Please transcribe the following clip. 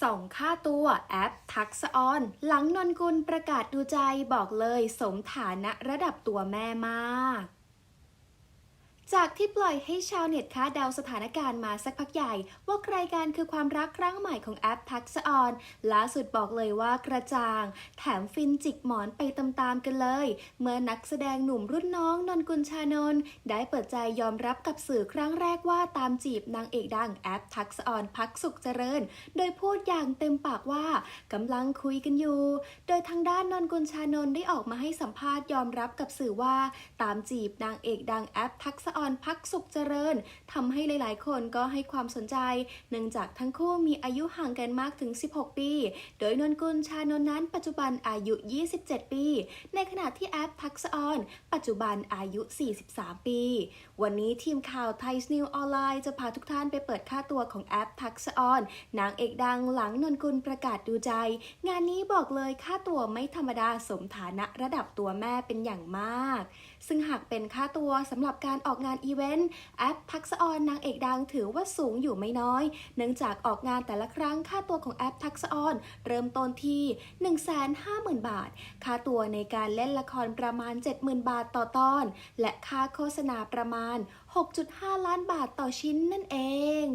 ส่องค่าตัวแอปทักษออน หลังนนกุลประกาศดูใจบอกเลยสมฐานะระดับตัวแม่มาก จากที่ปล่อยให้ชาวเน็ตคาดเดาสถานการณ์มาสักพักใหญ่ ว่าใครกันคือความรักครั้งใหม่ของแอปทักษออนล่าสุดบอกเลยว่ากระจ่าง แถมฟินจิกหมอนไปตามๆกันเลย เมื่อนักแสดงหนุ่มรุ่นน้องนนกุลชานนท์ได้เปิดใจยอมรับกับสื่อครั้งแรกว่าตามจีบนางเอกดังแอปทักษออนพักสุขเจริญ โดยพูดอย่างเต็มปากว่ากำลังคุยกันอยู่ โดยทางด้านนนกุลชานนท์ได้ออกมาให้สัมภาษณ์ยอมรับกับสื่อว่า ตามจีบนางเอกดังแอปทักษออนพักสุขเจริญทำให้หลายๆ คนก็ให้ความสนใจ เนื่องจากทั้งคู่มีอายุห่างกันมากถึง 16 ปี โดยนนกุลชานนนั้นปัจจุบันอายุ 27 ปี ในขณะที่แอปทักษออน ปัจจุบันอายุ 43 ปี วันนี้ทีมข่าวไทยสนิวออนไลน์จะพาทุกท่านไปเปิดค่าตัวของแอปทักษออน นางเอกดังหลังนนกุลประกาศดูใจ งานนี้บอกเลยค่าตัวไม่ธรรมดาสมฐานะระดับตัวแม่เป็นอย่างมาก ซึ่งหากเป็นค่าตัวสำหรับการออกงานอีเวนต์แอปทักษะออนนางเอกดังถือว่าสูงอยู่ไม่น้อย เนื่องจากออกงานแต่ละครั้งค่าตัวของแอปทักษะออนเริ่มต้นที่ 150,000 บาท ค่าตัวในการเล่นละครประมาณ 70,000 บาทต่อตอน และค่าโฆษณาประมาณ 6.5 ล้านบาทต่อชิ้นนั่นเอง